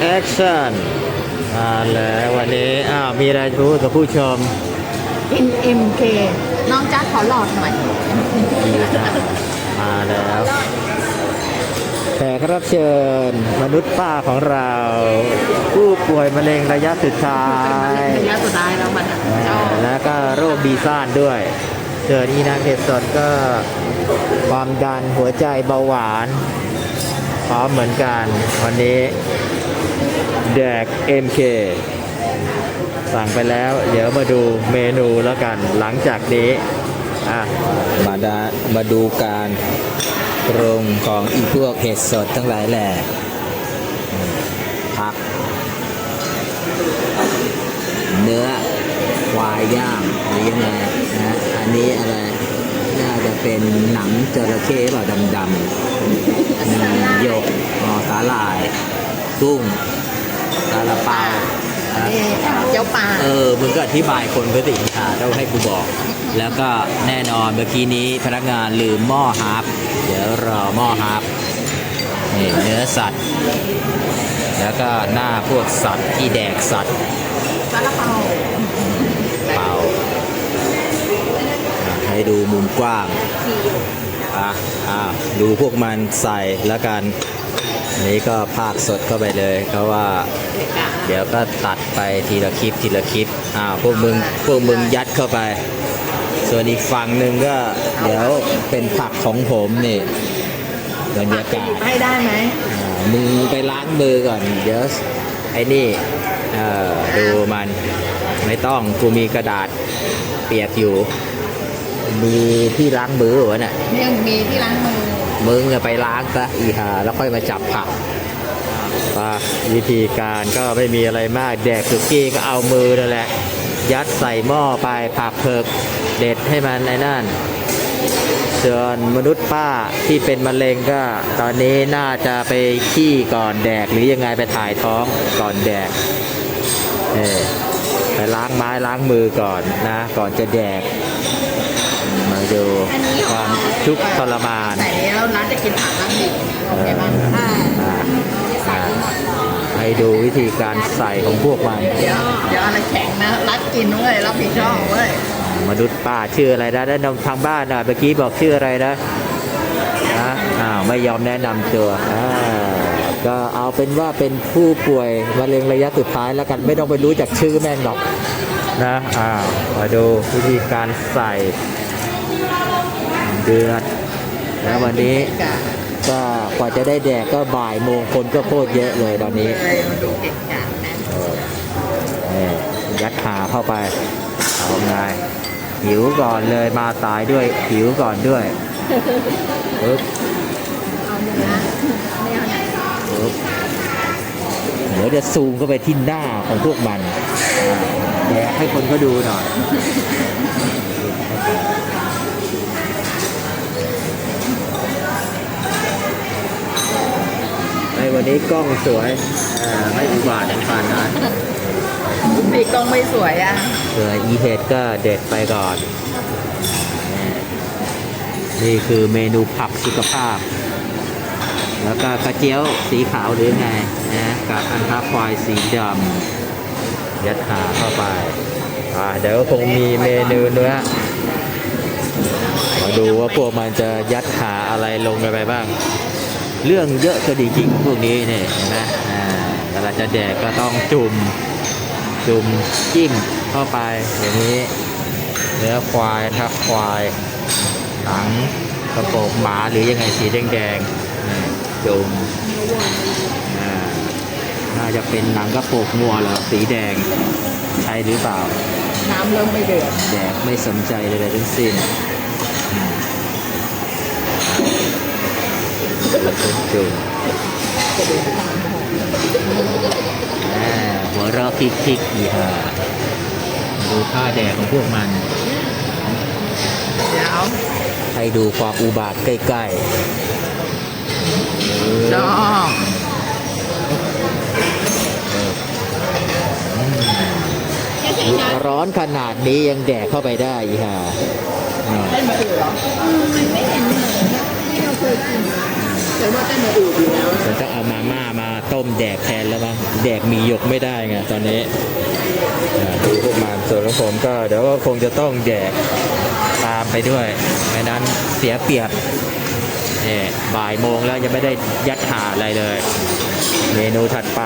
แอคชั่นมาแล้ววันนี้อ้าวมีอะไรรู้กับผู้ชมกิน MK น้องจ้าขอหลอดหน่อย ดีจ้ะมาแล้วแขกรับเชิญมนุษย์ป้าของเรา ผู้ป่วยมะเร็งระยะสุดท้ายระยะสุดท้ายแล้วมันอะชอบแล้วก็โรคบีซ่านด้วย เจออีนางเห็ดสดก็ความดันหัวใจเบาหวานพร้อมเหมือนกัน วันนี้ แดก MK สั่งไปแล้ว เดี๋ยวมาดูเมนูแล้วกันหลังจากนี้อะมาดามาดูการปรุงของอีพวกเห็ดสดทั้งหลายแหล่ผัก เนื้อควายย่างหรือยังไงนะอันนี้อะไรน่าจะเป็นหนังจระเข้เปล่าดำๆมีหยกอ๋อสาหร่าย กุ้ง ซาลาเปาอะนี่เจ้าปลาเออมึงก็อธิบายคนก็สิค่ะต้องให้กูบอก แล้วก็แน่นอนเมื่อกี้นี้พนักงานลืมหม้อฮาร์ปเดี๋ยวรอหม้อฮาร์ปนี่เนื้อสัตว์ แล้วก็หน้าพวกสัตว์ที่แดกสัตว์ซาลาเปาเปล่าอะให้ดูมุมกว้างอะอะดูพวกมันใส่แล้วกัน อันนี้ก็ภาคสดเข้าไปเลยเพราะว่า เดี๋ยวก็ตัดไปทีละคลิปทีละคลิปอ้าวพวกมึงพวกมึงยัดเข้าไป ส่วนอีกฝั่งหนึ่งก็เดี๋ยวเป็นผักของผมนี่บรรยากาศให้ได้ไหมอ่ามึงไปล้างมือก่อนเดี๋ยวไอ้นี่เอ่อดูมันไม่ต้องกูมีกระดาษเปียกอยู่ มีที่ล้างมือวะเนี่ย ยังมีที่ล้างมือ มึงอะไปล้างซะอีหาแล้วค่อยมาจับผักว่าวิธีการก็ไม่มีอะไรมากแดกสุกี้ก็เอามือนั่นแหละ ยัดใส่หม้อไปผักเผือกเด็ดให้มันไอ้นั่นส่วนมนุษย์ป้าที่เป็นมะเร็งก็ ตอนนี้น่าจะไปขี้ก่อนแดกหรือยังไงไปถ่ายท้องก่อนแดกเออไปล้างไม้ล้างมือก่อนนะ ก่อนจะแดกมาดูความทุกข์ทรมาน แล้วร้านจะกินผักร้านดิบโอเคบ้างค่ะอ่าอ่าให้ดูวิธีการใส่ของพวกมันเดี๋ยวเดี๋ยวอะไรแข็งนะรัดกินเว้ยรับผิดชอบเว้ยมนุษย์ป้าชื่ออะไรนะแนะนำทางบ้านหน่อยเมื่อกี้บอกชื่ออะไรนะนะอ้าวไม่ยอมแนะนำตัวอ่าก็เอาเป็นว่าเป็นผู้ป่วยมะเร็งระยะสุดท้ายแล้วกันไม่ต้องไปรู้จักชื่อแม่งหรอกนะอ้าวมาดูวิธีการใส่เดือด แล้ววันนี้ก็กว่าจะได้แดกก็บ่ายโมงคนก็โคตรเยอะเลยตอนนี้ดูเก่งกานี่ยัดขาเข้าไปเอาไงหิวก่อนเลยมาสายด้วยหิวก่อนด้วยปึ๊บเอาเนื้อไม่เอาไหนปึ๊บเดี๋ยวจะซูมเข้าไปที่หน้าของพวกมันแดกให้คนเขาดูหน่อยใน วันนี้กล้องสวยอ่าไม่อุบาทอย่างปานนั้นพี่กล้องไม่สวยอะเผื่ออีเห็ดก็เด็ดไปก่อน นี่คือเมนูผักสุขภาพ แล้วก็กระเจียวสีขาวหรือไงนะกับอันทาควายสีดำยัดหาเข้าไปอ่าเดี๋ยวคงมีเมนูเนื้อมาดูว่าพวกมันจะยัดหาอะไรลงกันไปบ้าง เรื่องเยอะก็ดีจริงพวกนี้เนี่ยเห็นไหมอ่าเวลาจะแดกก็ต้องจุ่มจุ่มจิ้มเข้าไปอย่างนี้ เนื้อควายทับควายหนังกระโปรงหมาหรือยังไงสีแดงๆนี่จุ่มอ่าน่าจะเป็นหนังกระโปรงงัวเหรอสีแดงใช่หรือเปล่า น้ำเริ่มไม่เดือดแดกไม่สนใจเลยทั้งสิ้นอืม แล้วก็จุ่มหัวเราะคิกๆอีห่าดูท่าแดกของพวกมันเดี๋ยวให้ดูความอุบาทใกล้ชอบๆร้อนขนาดนี้ยังแดกเข้าไปได้อีห่าอ่เล่นมาอื่นเหรอไม่เห็นเหมือนที่เราเคยกิน แต่ว่าเต้นมาอูดอยู่แล้วมันต้องเอามาม่ามาต้มแดกแทนแล้วมั้งแดกหมีหยกไม่ได้ไงตอนนี้อ่าดูพวกมันส่วนของผมก็เดี๋ยวก็คงจะต้องแดกตามไปด้วยไม่นั้นเสียเปรียบนี่บ่ายโมงแล้วยังไม่ได้ยัดหาอะไรเลย เมนูถัดไป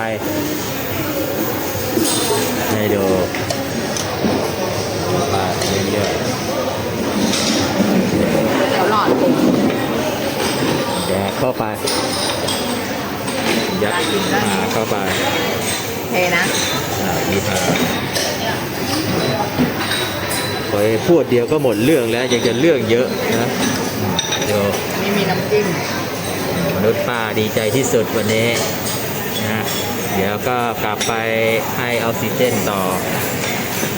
ให้ดูปลาเยอะเดี๋ยวหลอดผมๆ แดกเข้าไป ยัดหาเข้าไปเทนะอ่ามีหาไปพูดเดียวก็หมดเรื่องแล้วยังจะเรื่องเยอะนะเดี๋ยวนี่มีน้ำจิ้มมนุษย์ป้าดีใจที่สุดวันนี้นะเดี๋ยวก็กลับไปให้ออกซิเจนต่อ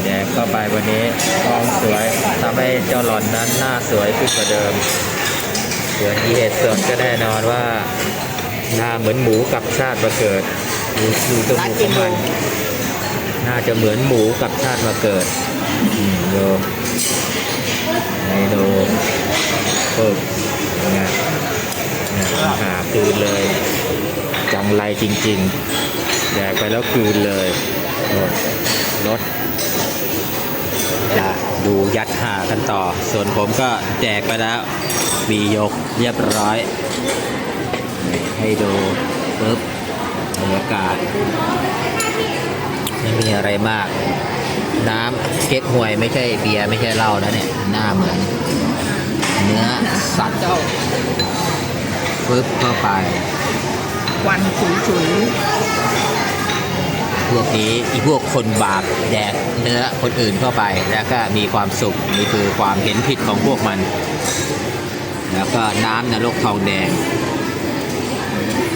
แดกเข้าไปวันนี้กล้องสวยทำให้เจ้าหลอนนั้นหน้าสวยขึ้นกว่าเดิม ส่วนอีเอสดก็แน่นอนว่าหน้าเหมือนหมูกับชาติมาเกิดดูดูจมูกของมันน่าจะเหมือนหมูกับชาติมาเกิดอืมดูไฮโดปึ๊บยังงเนี่ยหาคืนเลยจังไรจริง ๆ แดกไปแล้วคืนเลยรถจะ ดูยัดหากันต่อ ส่วนผมก็แจกไปแล้วมียกเรียบร้อย ให้ดูปึ๊บบรรยากาศไม่มีอะไรมาก น้ำเก๊กฮวยไม่ใช่เบียร์ไม่ใช่เหล้านะเนี่ย หน้าเหมือน เนื้อสัตว์เจ้าปึ๊บเข้าไป วันฉุยฉุย พวกนี้อีพวกคนบาปแดกเนื้อคนอื่นเข้าไป แล้วก็มีความสุขนี่คือความเห็นผิดของพวกมัน แล้วก็น้ำนรกทองแดง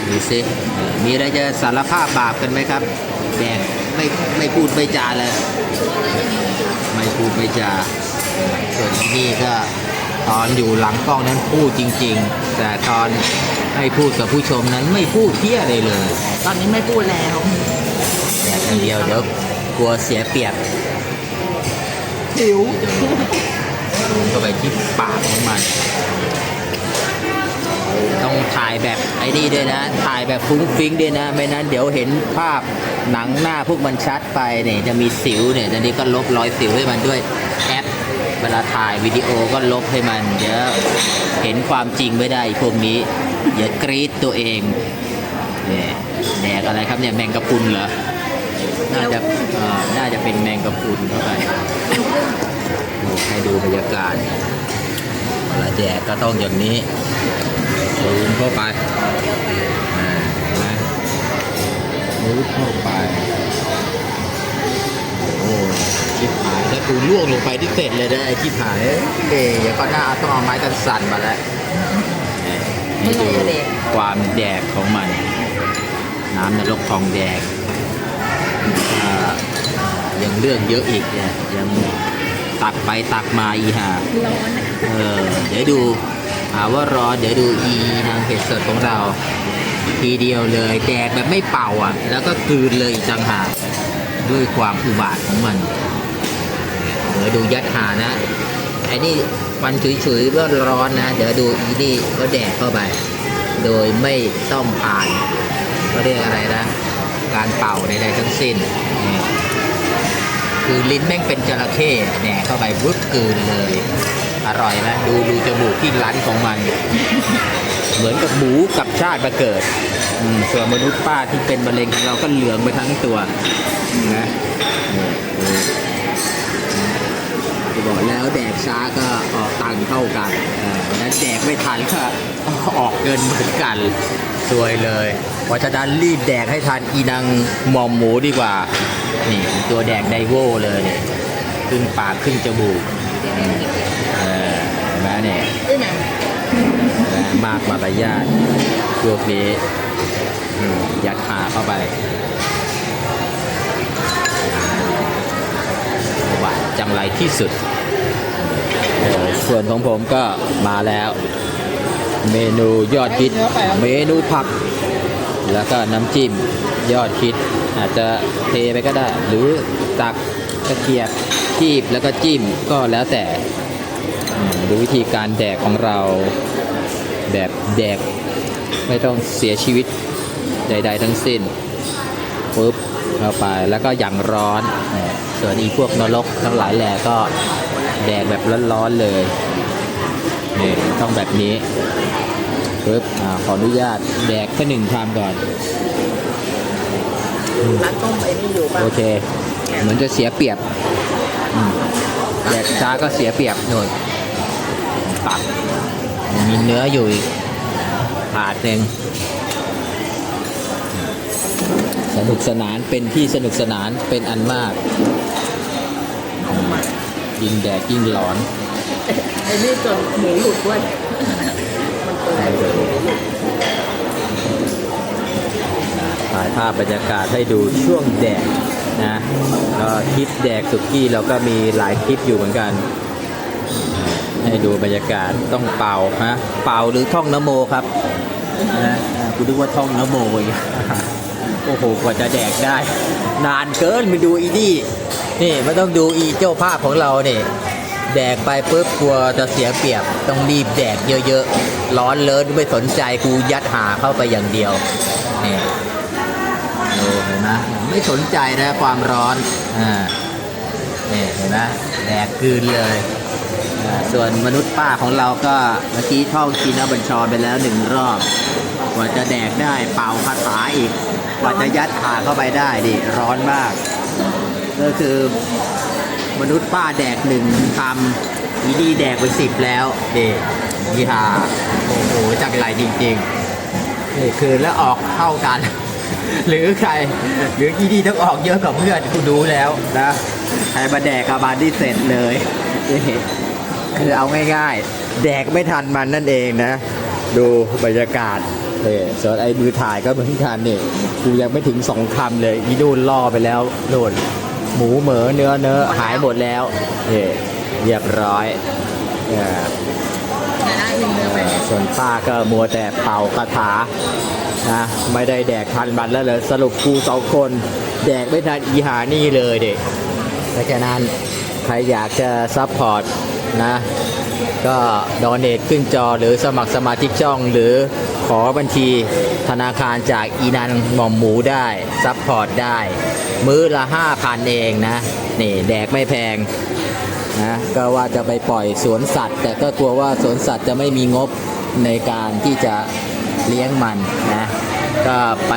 ดูสิมีอะไรจะสารภาพบาปกันไหมครับ แดกไม่ไม่พูดไม่จาเลย ไม่พูดไม่จาส่วนที่นี่ก็ตอนอยู่หลังกล้องนั้นพูดจริง ๆ แต่ตอนให้พูดกับผู้ชมนั้นไม่พูดเที่ยอะไรเลย ตอนนี้ไม่พูดแล้ว อย่างเดียวเดี๋ยวกลัวเสียเปรียบหิวซูมเข้าไปที่ปากของมัน ต้องถ่ายแบบไอ้นี่ด้วยนะ ถ่ายแบบฟุ้งฟิ้งด้วยนะ ไม่นั้นเดี๋ยวเห็นภาพหนังหน้าพวกมันชัดไปเนี่ยจะมีสิวเนี่ยตอนนี้ก็ลบรอยสิวให้มันด้วยแอป เวลาถ่ายวิดีโอก็ลบให้มัน เดี๋ยวเห็นความจริงไม่ได้พวกนี้อย่ากรีดตัวเองเนี่ยแดกอะไรครับเนี่ยแมงกะพรุนเหรอ น่าจะเอ่อน่าจะเป็นแมงกะพรุนเข้าไปดูให้ดูบรรยากาศเวลาแจกก็ต้องอย่างนี้ซูมเข้าไปอ่าเห็นไหมซูมเข้าไป โอ้ชิบหายถ้ากูล่วงลงไปที่เสร็จเลยนะไอ้ชิบหายเอ้ยเดี๋ยวก็น่าต้องเอาไม้กันสั่นมาแล้วนี่ดูความแดกของมัน น้ำนรกทองแดง อ่ายังเรื่องเยอะอีกเนี่ยยังตักไปตักมาอีห่าร้อนอะเออเดี๋ยวดูหาว่ารอเดี๋ยวดูอีทางเพจสดของเรา ทีเดียวเลยแดกแบบไม่เป่าอะ แล้วก็กลืนเลยอีกจังหากด้วยความอุบาทของมันเดี๋ยวดูยัดหานะไอ้นี่ควันฉุยๆก็ร้อนนะเดี๋ยวดูอีนี่ก็แดกเข้าไป โดยไม่ต้องผ่านก็เรียกอะไรนะ การเป่าใดๆทั้งสิ้น คือลิ้นแม่งเป็นจระเข้แดกเข้าไปวึบกืนเลย อร่อยไหมดูดูจมูกที่รั้นของมัน เหมือนกับหมูกับชาติมาเกิดส่วนมนุษย์ป้าที่เป็นมะเร็งของเราก็เหลืองไปทั้งตัวนะนี่ดูที่บอกแล้วแดกช้าก็ออกตังเท่ากันเออวันนั้นแดกไม่ทันก็ออกเงินเหมือนกัน สวยเลย เพราะฉะนั้นรีบแดกให้ทันอีนางหมอมหมูดีกว่า นี่ตัวแดกไดโวเลยเนี่ยขึ้นปากขึ้นจมูกเออเห็นไหมเนี่ยเอ้ยแหม่มนะมากมารยาทพวกนี้ยัดขาเข้าไปหวานจังไรที่สุด ส่วนของผมก็มาแล้ว เมนูยอดฮิตเมนูผัก แล้วก็น้ำจิ้มยอดฮิตอาจจะเทไปก็ได้ หรือตักตะเกียบจีบแล้วก็จิ้มก็แล้วแต่ดูวิธีการแดกของเราแบบแดกไม่ต้องเสียชีวิตใด ๆ ทั้งสิ้นปุ๊บเข้าไปแล้วก็อย่างร้อนเนี่ยส่วนอีพวกนรกทั้งหลายแหล่ก็แดกแบบร้อนๆเลยนี่ต้องแบบนี้ ปุ๊บอ่าขออนุญาตแดกแค่หนึ่งคำก่อน ร้านต้มไอ้นี่อยู่ป่ะโอเค เหมือนจะเสียเปรียบอืมแดกช้าก็เสียเปรียบโน่นตับมีเนื้ออยู่อีกถาดหนึ่งสนุกสนานเป็นที่สนุกสนานเป็นอันมาก ยิ่งแดกยิ่งหลอน ไอ้นี่จนหมูหลุดด้วยมันเปิด ถ่ายภาพบรรยากาศให้ดูช่วงแดกนะก็คลิปแดกสุกี้เราก็มีหลายคลิปอยู่เหมือนกัน ให้ดูบรรยากาศต้องเป่าฮะเป่าหรือท่องนโมครับนะกูนึกว่าท่องนโมอีกโอ้โหกว่าจะแดกได้ นานเกินไปดูอีนี่นี่ไม่ต้องดูอีเจ้าภาพของเราเนี่ยแดกไปปุ๊บกลัวจะเสียเปรียบต้องรีบแดกเยอะๆ ร้อนเลิศไม่สนใจกูยัดหาเข้าไปอย่างเดียวนี่ดูเห็น ไหมไม่สนใจนะความร้อนอ่านี่เห็นไหมแดกกลืนเลยส่วนมนุษย์ป้าของเราก็เมื่อกี้ท่องชินบัญชรไปแล้วหนึ่งรอบ กว่าจะแดกได้เป่าคาถาอีก กว่าจะยัดขาเข้าไปได้ดิร้อนมาก ก็คือมนุษย์ป้าแดกหนึ่งคำอีดีแดกไปสิบแล้วเด็ยี่หาโอ้โหจักไรจริงๆนี่คือแล้วออกเท่ากัน หรือใครหรืออีดีต้องออกเยอะกว่าเพื่อนกูดูแล้วนะใครมาแดกกับบานที่เสร็จเลยนี่คือเอาง่ายๆ แดกไม่ทันมันนั่นเองนะ ดูบรรยากาศนี่ส่วนไอ้มือถ่ายก็เหมือนกันนี่กูยังไม่ถึงสองคำเลยอีดูนล่อไปแล้วโน่นหมูเหมือเนื้อเนื้อหายหมดแล้วนี่เรียบร้อยเนี่ยแต่ได้ยินเนื้อไปส่วนป้าก็มัวแต่เป่าคาถา นะไม่ได้แดกทันมันแล้วเลยสรุปกูสองคน แดกไม่ทันอีหานี่เลยเด็กเพราะฉะนั้นใครอยากจะซัพพอร์ตนะ ก็ดอเนทขึ้นจอหรือสมัครสมาชิกช่องหรือขอบัญชีธนาคารจากอีนันหม่อมหมูได้ซัพพอร์ตได้ มื้อละ5,000เองนะ นี่ แดกไม่แพงนะก็ว่าจะไปปล่อยสวนสัตว์ แต่ก็กลัวว่าสวนสัตว์จะไม่มีงบในการที่จะเลี้ยงมันนะ ก็ไป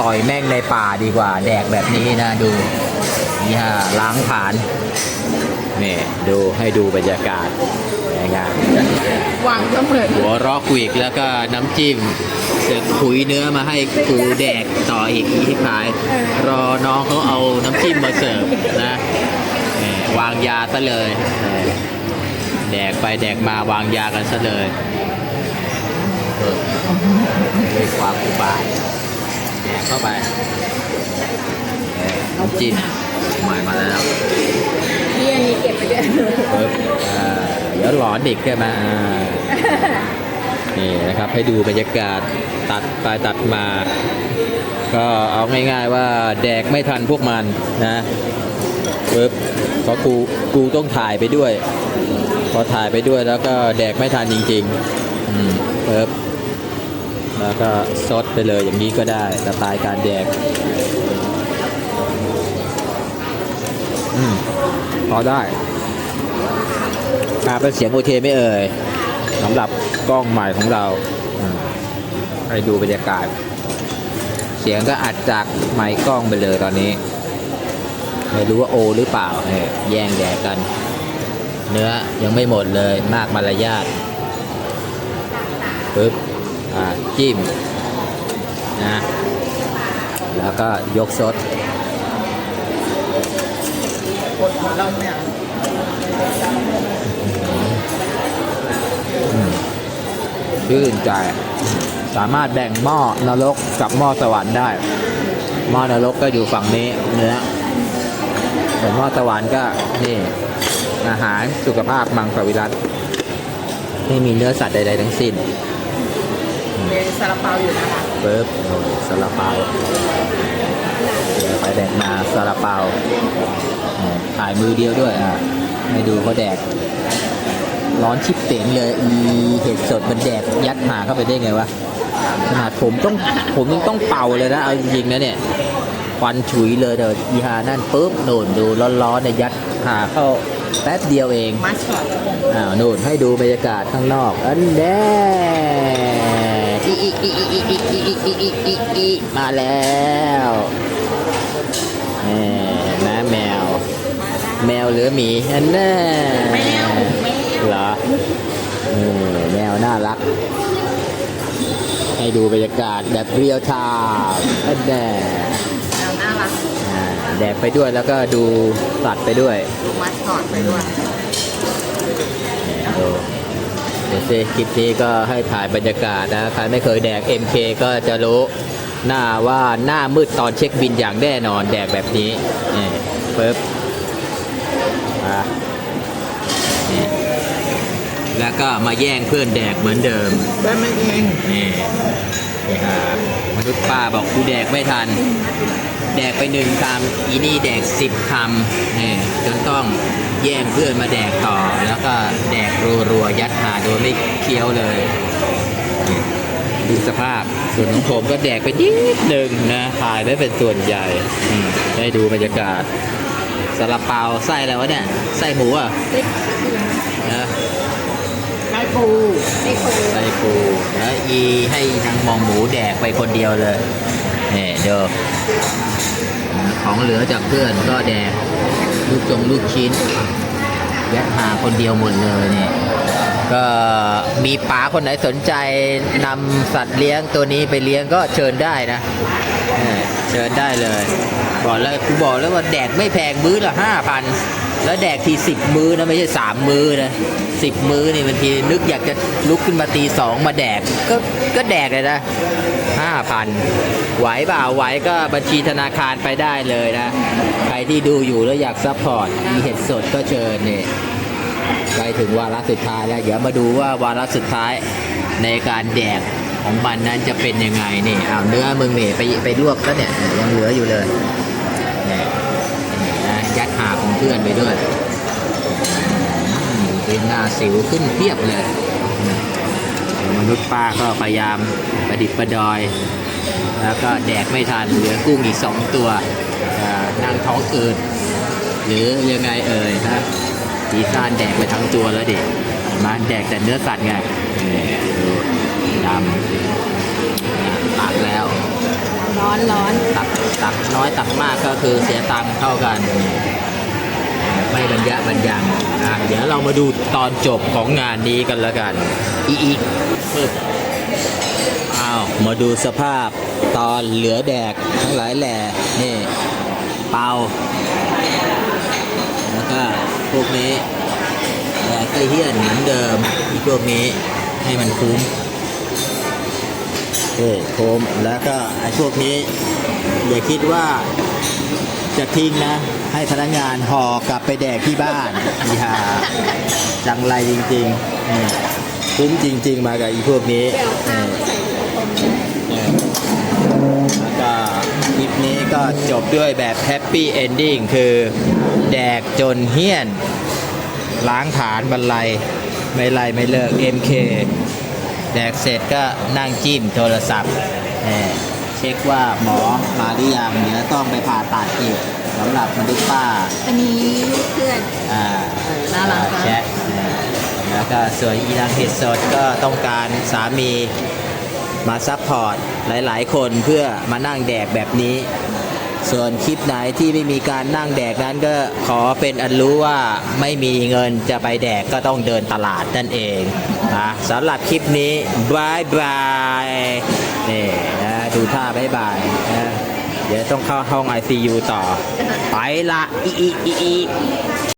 ปล่อยแม่งในป่าดีกว่า แดกแบบนี้นะดูนี่ฮะล้างผ่านนี่ดูให้ดูบรรยากาศง่ายวางก็เหมือนๆหัวเรอกกุอีกแล้วก็น้ำจิ้มเสร็จขุยเนื้อมาให้กูแดกต่ออีกที่ขาย รอน้องเขาเอาน้ำจิ้มมาเสิร์ฟนะนี่วางยาซะเลยนี่แดกไปแดกมาวางยากันซะเลยเออด้วยความอุบาทแดกเข้าไปนี่น้ำจิ้มใหม่มาแล้วที่อันนี้เก็บไปด้วยปึ๊บอ่าเดี๋ยวหลอนเด็กใช่ไหมอ่านี่นะครับให้ดูบรรยากาศตัดไปตัดมา ก็เอาง่ายๆว่าแดกไม่ทันพวกมันนะปึ๊บเพราะกูกูต้องถ่ายไปด้วย พอถ่ายไปด้วยแล้วก็แดกไม่ทันจริงๆอืมปึ๊บ แล้วก็ซดไปเลยอย่างนี้ก็ได้สไตล์การแดกอืมพอได้อ่าเป็นเสียงโอเคไหม่เอ่ยสำหรับกล้องใหม่ของเราอืมให้ดูบรรยากาศ เสียงก็อัดจากไมค์กล้องไปเลยตอนนี้ ไม่รู้ว่าโอหรือเปล่าเนี่ยแย่งแดกกัน เนื้อยังไม่หมดเลยมากมารยาทปึ๊บอ่า จิ้มนะแล้วก็ยกซดคนของเราเนี่ยชื่นใจ สามารถแบ่งหม้อนรกกับหม้อสวรรค์ได้ หม้อนรกก็อยู่ฝั่งนี้เนื้อส่วนหม้อสวรรค์ก็นี่อาหารสุขภาพมังสวิรัตไม่มีเนื้อสัตว์ใดๆทั้งสิ้น มีซาลาเปาอยู่นะคะเบิร์บโอ้ซาลาเปาเดี๋ยวไปแดกมาซาลาเปาอ่าถ่ายมือเดียวด้วยอะให้ดูเขาแดก ร้อนชิบเป๋งเลยอีเห็ดสดมันแดกยัดหาเข้าไปได้ไงวะขนาดผมต้องผมยังต้องเป่าเลยนะเอาจริงๆนะเนี่ยควันฉุยเลยเดี๋ยวอีหานั่นปุ๊บโน่นดูร้อนๆเนี่ยยัดหาเข้าแป๊บเดียวเองมาช็อตอ้าวนู่นให้ดูบรรยากาศข้างนอก อันแน่ มาแล้วแม่แม่แมว แมวหรือหมีอันแน่แมวแมวเหรอแมวน่ารัก ให้ดูบรรยากาศแบบเรียลไทม์อันแน่แมวน่ารักแดกไปด้วยแล้วก็ดูสัตว์ไปด้วย ดูมาช็อตไปด้วย ดูเดี๋ยวซิคลิปนี้ก็ให้ถ่ายบรรยากาศนะใครไม่เคยแดก MK ก็จะรู้หน้าว่าหน้ามืดตอนเช็คบินอย่างแน่นอนแดกแบบนี้นี่ปึ๊บอะนี่แล้วก็มาแย่งเพื่อนแดกเหมือนเดิมแม่ไม่เองนี่นี่ฮะมนุษย์ป้าบอกกูแดกไม่ทัน แดกไปหนึ่งคำอีนี่แดกสิบคำนี่จนต้องแย่งเพื่อนมาแดกต่อ แล้วก็แดกรัวๆยัดหาโดยไม่เคี้ยวเลยนี่ดูสภาพส่วนของผมก็แดกไปนิดหนึ่งนะถ่ายไม่เป็นส่วนใหญ่อืมได้ดูบรรยากาศซาลาเปาไส้อะไรวะเนี่ยไส้หมูอะนะไก่ปูไก่ปูไส้ปูแล้วอีให้นางมองหมูแดกไปคนเดียวเลย นี่เดี๋ยวของเหลือจากเพื่อนก็แดกลูกจงลูกชิ้นแวะหาคนเดียวหมดเลยนี่ก็มีป๋าคนไหนสนใจนำสัตว์เลี้ยงตัวนี้ไปเลี้ยงก็เชิญได้นะเชิญได้เลย บอกแล้วกูบอกแล้วว่าแดกไม่แพงมื้อละห้าพัน แล้วแดกทีสิบมื้อนะไม่ใช่สามมื้อนะสิบมื้อนี่บางทีนึกอยากจะลุกขึ้นมาตีสองมาแดกก็ก็แดกเลยนะห้าพันไหวเปล่าไหวก็บัญชีธนาคารไปได้เลยนะ ใครที่ดูอยู่แล้วอยากซัพพอร์ตมีเห็ดสดก็เชิญเนี่ยไปถึงวาระสุดท้ายแล้ว เดี๋ยวมาดูว่าวาระสุดท้ายในการแดกของมันนั้นจะเป็นยังไงนี่เอาเนื้อมึงนี่ไปไปลวกซะเนี่ยยังเหลืออยู่เลยเนี่ย พื่อนไปด้วยอืมเป็นหน้าสิวขึ้นเพียบเลยอืมมนุษย์ป้าก็พยายามประดิษฐ์ประดอย แล้วก็แดกไม่ทันเหลือกุ้งอีกสองตัวอ่านั่งท้องอืดหรือยังไงเอ่ยฮะดีซ่านแดกไปทั้งตัวแล้วดิเห็นไหมาแดกแต่เนื้อสัตว์ไงนี่ดูดำตักแล้ว ร้อนร้อนตักตักน้อยตักมากก็คือเสียตังค์เท่ากัน ไม่บรรยะบรรยังอะเดี๋ยวเรามาดูตอนจบของงานนี้กันแล้วกันอีอีปึ๊บอ้าวมาดูสภาพตอนเหลือแดกทั้งหลายแหล่นี่เปาแล้วก็พวกนี้แดกไอเฮียนเหมือนเดิมอีพวกนี้ให้มันคุ้มเอ้โคมแล้วก็ไอ้พวกนี้อย่าคิดว่า จะทิ้งนะ ให้พนักงานห่อกลับไปแดกที่บ้านอีหาจังไรจริงๆนี่คุ้มจริง ๆ มากับอีพวกนี้แล้วก็คลิปนี้ก็จบด้วยแบบแฮปปี้เอนดิ้งคือแดกจนเฮี้ยน ล้างฐานบรรลัยไม่ไล่ไม่เลิก MK แดกเสร็จก็นั่งจิ้มโทรศัพท์ ช็คว่าหมอมาหรือยังเดี๋ยวต้องไปผ่าตัดอีกสำหรับมนุษย์ป้าอันนี้ลูกเพื่อนอ่าเออน่ารักแชทอ่าแล้วก็ส่วนอีนางเห็ดสดก็ต้องการสามีมาซัพพอร์ตหลาย ๆ คนเพื่อมานั่งแดกแบบนี้ ส่วนคลิปไหนที่ไม่มีการนั่งแดกนั้นก็ขอเป็นอันรู้ว่าไม่มีเงินจะไปแดกก็ต้องเดินตลาดนั่นเองนะสำหรับคลิปนี้บายบายนี่นะ ดูท่าบายบายนะเดี๋ยวต้องเข้าห้อง ICU ต่อ ไปละอีอีอีอี